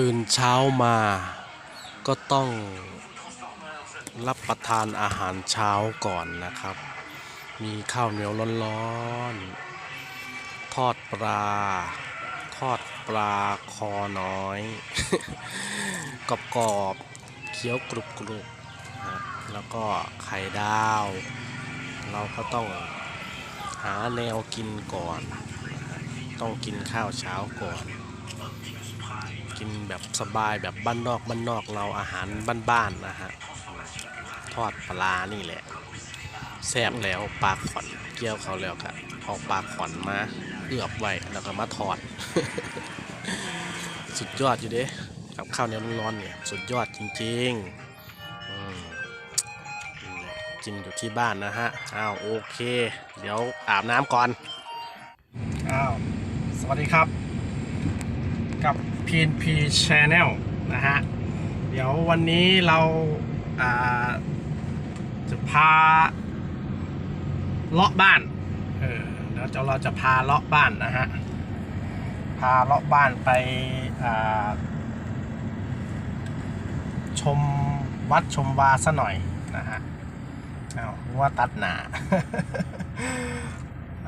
ตื่นเช้ามาก็ต้องรับประทานอาหารเช้าก่อนนะครับ มีข้าวเหนียวร้อนๆ ทอดปลา ทอดปลาคอน้อย กรอบๆ เคี้ยวกรุบกรุบๆนะแล้วก็ไข่ดาว เราก็ต้องหาแนวกินก่อน ต้องกินข้าวเช้าก่อน กินแบบสบายแบบบ้านนอกบ้านนอกเราอาหารบ้านๆนะฮะทอดปลานี่แหละแซ่บแล้วปลาขอนเกี่ยวเขาแล้วก็เอาปลาขอนมาเอือบไว้แล้วก็มาทอด สุดยอดอยู่เด้กับข้าวเหนียวร้อนๆเนี่ยสุดยอดจริงๆกินอยู่ที่บ้านนะฮะอ้าวโอเค เดี๋ยวอาบน้ำก่อนอ้าวสวัสดีครับ กับ PNP Channel นะฮะ เดี๋ยววันนี้เราาจะพาเลาะบ้าน เออเดี๋ยวเราจะพาเลาะบ้านนะฮะ พาเลาะบ้านไปชมวัดชมวาซะหน่อยนะฮะเอาว่าตัดหนา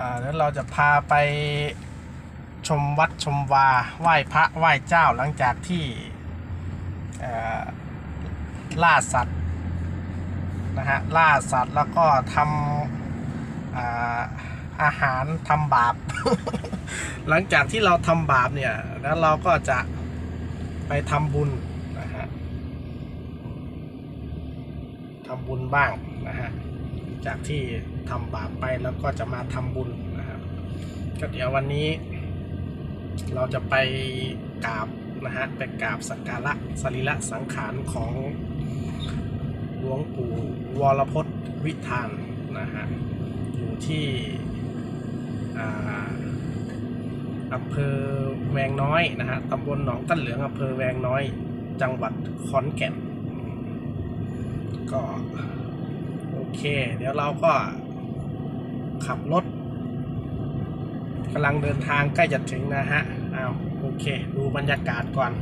าแล้วเราจะพาไป ชมวัดชมวาไหว้พระไหว้เจ้าหลังจากที่ล่าสัตว์นะฮะล่าสัตว์แล้วก็ทำอาอาหารทำบาป หลังจากที่เราทำบาปเนี่ยแล้วเราก็จะไปทำบุญนะฮะทำบุญบ้างนะฮะจากที่ทำบาปไปแล้วก็จะมาทำบุญนะครับก็เดี๋ยววันนี้ เราจะไปกราบนะฮะไปกราบสักการะสรีระสังขารของหลวงปู่วรพจน์วิธานนะฮะอยู่ที่อำเภอแวงน้อยนะฮะตำบลหนองต้นเหลืองอำเภอแวงน้อยจังหวัดขอนแก่น ก็โอเค เดี๋ยวเราก็ขับรถกำลังเดินทางใกล้จะถึงนะฮะ อ้าวโอเค ดูบรรยากาศก่อน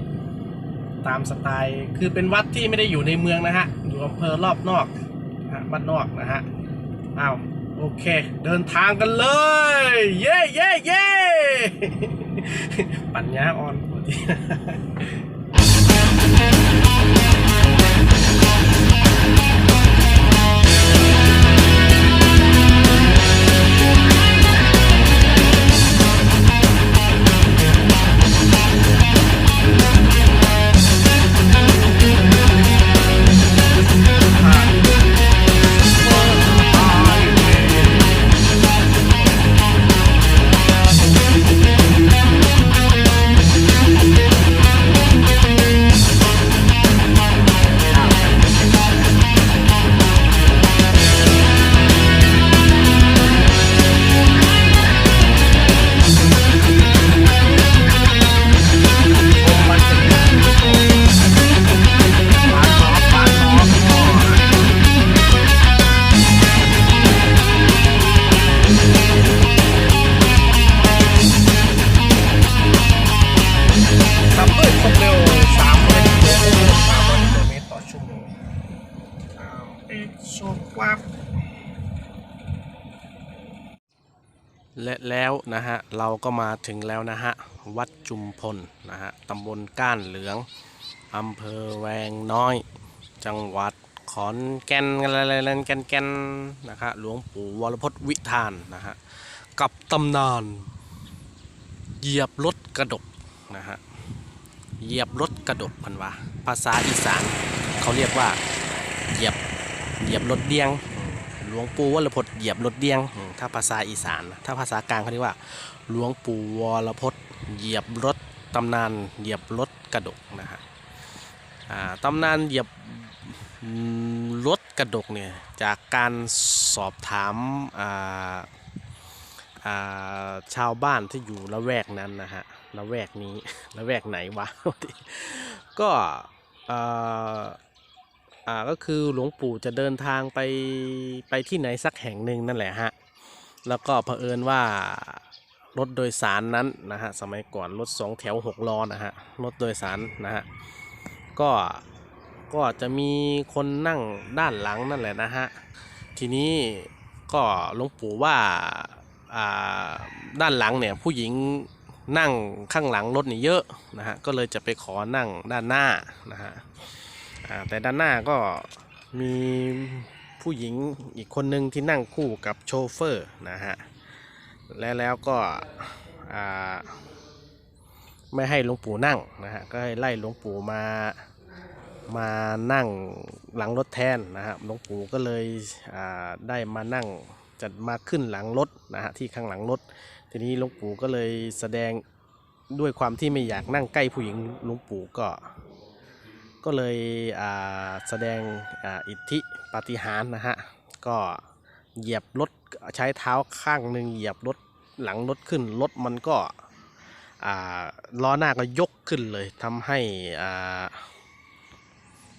ตามสไตล์คือเป็นวัดที่ไม่ได้อยู่ในเมืองนะฮะ อยู่อำเภอรอบนอกฮะบ้านนอกนะฮะอ้าวโอเค เดินทางกันเลย เย้เย้เย้ปัญญาอ่อนพอดี และแล้วนะฮะเราก็มาถึงแล้วนะฮะวัดจุมพลนะฮะตำบลก้านเหลืองอำเภอแวงน้อย จังหวัดขอนแก่นอะไรๆแก่นแก่นนะฮะหลวงปู่วรพจน์วิธานนะฮะกับตำนาน เหยียบรถกระดกนะฮะเหยียบรถกระดกพันว่าภาษาอีสานเขาเรียกว่าเหยียบเหยียบรถเดียง หลวงปู่วรพจน์เหยียบรถเดียง ถ้าภาษาอีสาน ถ้าภาษากลางเขาเรียกว่า หลวงปู่วรพจน์เหยียบรถตำนานเหยียบรถกระดกนะฮะตำนานเหยียบรถกระดกเนี่ยจากการสอบถามาาชาวบ้านที่อยู่ละแวกนั้นนะฮะละแวกนี้ละแวกไหนวะก็ อ่าก็คือหลวงปู่จะเดินทางไปไปที่ไหนสักแห่งหนึ่งนั่นแหละฮะ แล้วก็เผอิญว่ารถโดยสารนั้นนะฮะสมัยก่อนรถสองแถวหกล้อนะฮะรถโดยสารนะฮะก็ก็จะมีคนนั่งด้านหลังนั่นแหละนะฮะทีนี้ก็หลวงปู่ว่าอ่าด้านหลังเนี่ยผู้หญิงนั่งข้างหลังรถนี่เยอะนะฮะก็เลยจะไปขอนั่งด้านหน้านะฮะ แต่ด้านหน้าก็มีผู้หญิงอีกคนหนึ่งที่นั่งคู่กับโชเฟอร์นะฮะ และแล้วก็ไม่ให้หลวงปู่นั่งนะฮะ ก็ให้ไล่หลวงปู่มามานั่งหลังรถแทนนะฮะหลวงปู่ก็เลยได้มานั่งจัดมาขึ้นหลังรถนะฮะที่ข้างหลังรถ ทีนี้หลวงปู่ก็เลยแสดงด้วยความที่ไม่อยากนั่งใกล้ผู้หญิงหลวงปู่ก็ ก็เลยแสดงอิทธิปาฏิหาริย์นะฮะ ก็เหยียบรถใช้เท้าข้างหนึ่งเหยียบรถหลังรถขึ้นรถมันก็ล้อหน้าก็ยกขึ้นเลยทำให้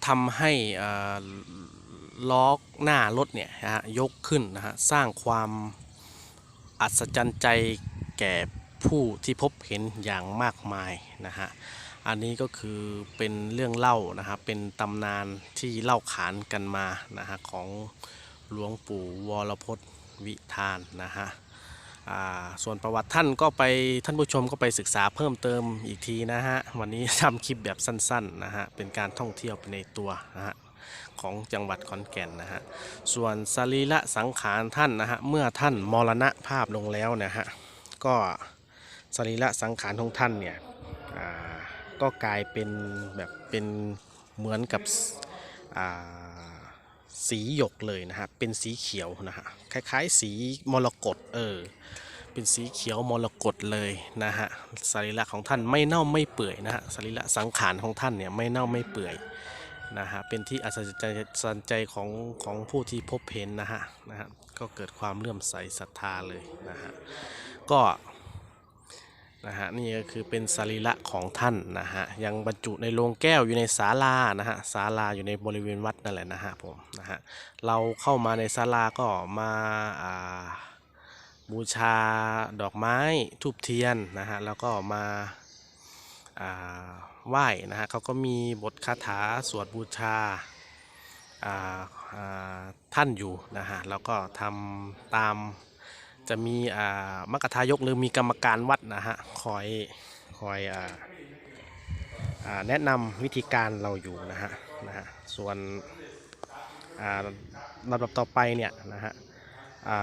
ทำให้ล้อหน้ารถเนี่ยฮะยกขึ้นนะฮะสร้างความอัศจรรย์ใจแก่ผู้ที่พบเห็นอย่างมากมายนะฮะ อันนี้ก็คือเป็นเรื่องเล่านะครับเป็นตำนานที่เล่าขานกันมานะฮะของหลวงปู่วรพจน์วิธานนะฮะส่วนประวัติท่านก็ไปท่านผู้ชมก็ไปศึกษาเพิ่มเติมอีกทีนะฮะวันนี้ทำคลิปแบบสั้นๆนะฮะเป็นการท่องเที่ยวไปในตัวนะฮะของจังหวัดขอนแก่นนะฮะส่วนสรีระสังขารท่านนะฮะเมื่อท่านมรณะภาพลงแล้วนะฮะก็สรีระสังขารของท่านเนี่ยอ่า ก็กลายเป็นแบบเป็นเหมือนกับสีหยกเลยนะฮะ เป็นสีเขียวนะฮะ คล้ายๆ สีมรกต เออ เป็นสีเขียวมรกตเลยนะฮะ สรีระของท่านไม่เน่าไม่เปื่อยนะฮะ สรีระสังขารของท่านเนี่ยไม่เน่าไม่เปื่อยนะฮะ เป็นที่อัศจรรย์ใจของของผู้ที่พบเห็นนะฮะ นะฮะ ก็เกิดความเลื่อมใสศรัทธาเลยนะฮะ ก็ นะฮะนี่ก็คือเป็นสรีระของท่านนะฮะยังบรรจุในโลงแก้วอยู่ในศาลานะฮะศาลาอยู่ในบริเวณวัดนั่นแหละนะฮะผมนะฮะเราเข้ามาในศาลาก็มาอ่าบูชาดอกไม้ทูบเทียนนะฮะแล้วก็มาอ่าไหว้นะฮะเขาก็มีบทคาถาสวดบูชาาาท่านอยู่นะฮะแล้วก็ทำตาม จะมีอ่ามัคคทายกหรือมีกรรมการวัดนะฮะคอยคอยอ่าแนะนำวิธีการเราอยู่นะฮะนะฮะส่วนลำดับต่อไปเนี่ยนะฮะอ่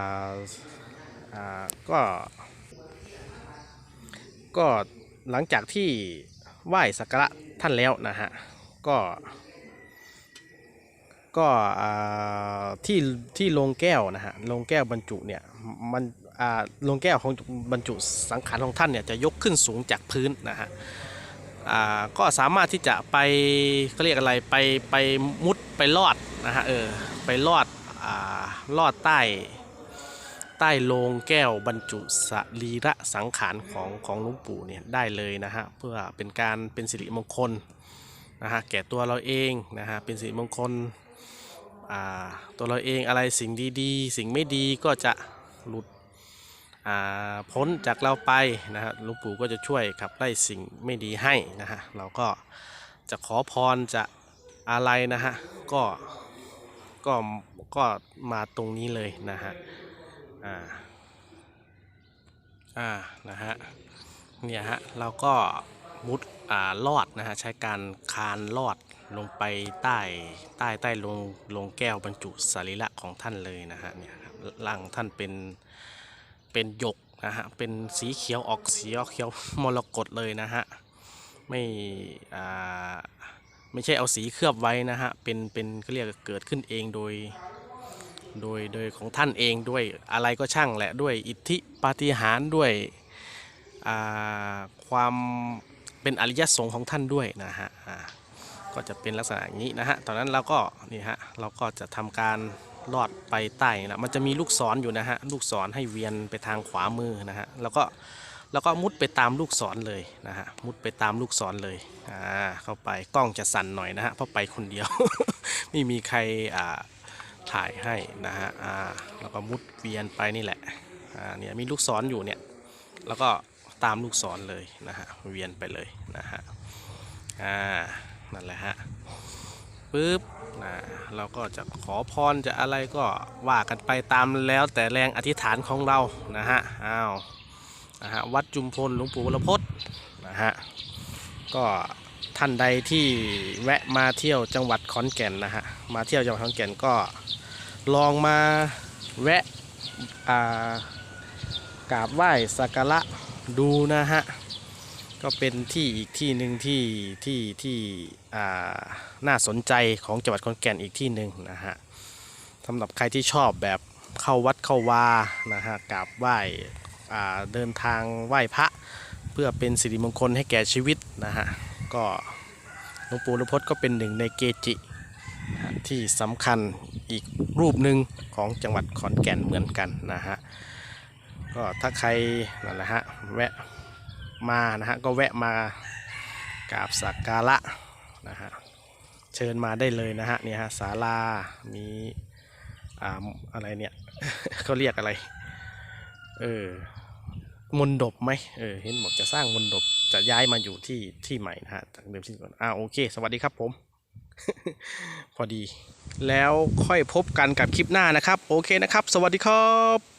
าก็ก็หลังจากที่ไหว้สักการะท่านแล้วนะฮะก็ ก็ที่ที่โรงแก้วนะฮะโรงแก้วบรรจุเนี่ยมันโรงแก้วของบรรจุสังขารของท่านเนี่ยจะยกขึ้นสูงจากพื้นนะฮะก็สามารถที่จะไปเขาเรียกอะไรไปไปมุดไปลอดนะฮะเออไปลอดอลอดใต้ใต้โลงแก้วบรรจุสรีระสังขารของของหลวงปู่เนี่ยได้เลยนะฮะเพื่อเป็นการเป็นสิริมงคลนะฮะแก่ตัวเราเองนะฮะเป็นสิริมงคล ตัวเราเองอะไรสิ่งดีๆ สิ่งไม่ดีก็จะหลุดพ้นจากเราไปนะฮะหลวงปู่ก็จะช่วยขับไล่สิ่งไม่ดีให้นะฮะเราก็จะขอพรจะอะไรนะฮะก็ก็ก็มาตรงนี้เลยนะฮะอ่าอ่านะฮะเนี่ยฮะเราก็มุดอ่าลอดนะฮะใช้การคานลอด ลงไปใต้ใต้ใต้ลงลงแก้วบรรจุสรีระของท่านเลยนะฮะเนี่ยครับร่างท่านเป็นเป็นหยกนะฮะเป็นสีเขียวออกสีออกเขียวมรกตเลยนะฮะไม่อ่าไม่ใช่เอาสีเคลือบไว้นะฮะเป็นเป็นเขาเรียกเกิดขึ้นเองโดยโดยโดยของท่านเองด้วยอะไรก็ช่างแหละด้วยอิทธิปาฏิหาริย์ด้วยความเป็นอริยสงฆ์ของท่านด้วยนะฮะ ก็จะเป็นลักษณะอย่างนี้นะฮะตอนนั้นเราก็นี่ฮะเราก็จะทำการลอดไปใต้นะมันจะมีลูกศรออยู่นะฮะลูกศรให้เวียนไปทางขวามือนะฮะแล้วก็แล้วก็มุดไปตามลูกศรเลยนะฮะมุดไปตามลูกศรเลยอ่าเข้าไปกล้องจะสั่นหน่อยนะฮะเพราะไปคนเดียว ไม่มีใครอ่าถ่ายให้นะฮะอ่าแล้วก็มุดเวียนไปนี่แหละอ่าเนี่ยมีลูกศรอยู่เนี่ยแล้วก็ตามลูกศรเลยนะฮะเวียนไปเลยนะฮะอ่า นั่นแหละฮะปึ๊บนะเราก็จะขอพรจะอะไรก็ว่ากันไปตามแล้วแต่แรงอธิษฐานของเรานะฮะอ้าวนะฮะวัดจุมพลหลวงปู่วรพจน์นะฮะก็ท่านใดที่แวะมาเที่ยวจังหวัดขอนแก่นนะฮะมาเที่ยวจังหวัดขอนแก่นก็ลองมาแวะอ่ากราบไหว้สักการะดูนะฮะ ก็เป็นที่อีกที่หนึ่งที่ที่ที่อ่าน่าสนใจของจังหวัดขอนแก่นอีกที่หนึ่งนะฮะสำหรับใครที่ชอบแบบเข้าวัดเข้าวานะฮะกราบไหว้อ่าเดินทางไหว้พระ เพื่อเป็นสิริมงคลให้แก่ชีวิตนะฮะก็หลวงปู่หลวงพจน์ก็เป็นหนึ่งในเกจิที่สำคัญอีกรูปหนึ่งของจังหวัดขอนแก่นเหมือนกันนะฮะก็ถ้าใครนั่นแหละฮะแวะ มานะฮะก็แวะมากราบสักการะนะฮะเชิญมาได้เลยนะฮะเนี่ยฮะศาลามีอ่าอะไรเนี่ยเขาเรียกอะไรเออมนดบไหมเออเห็นบอกจะสร้างมนดบจะย้ายมาอยู่ที่ที่ใหม่นะฮะจากเดิมที่ก่อนอ่าโอเค สวัสดีครับผม พอดี แล้วค่อยพบกันกับคลิปหน้านะครับ โอเคนะครับ สวัสดีครับ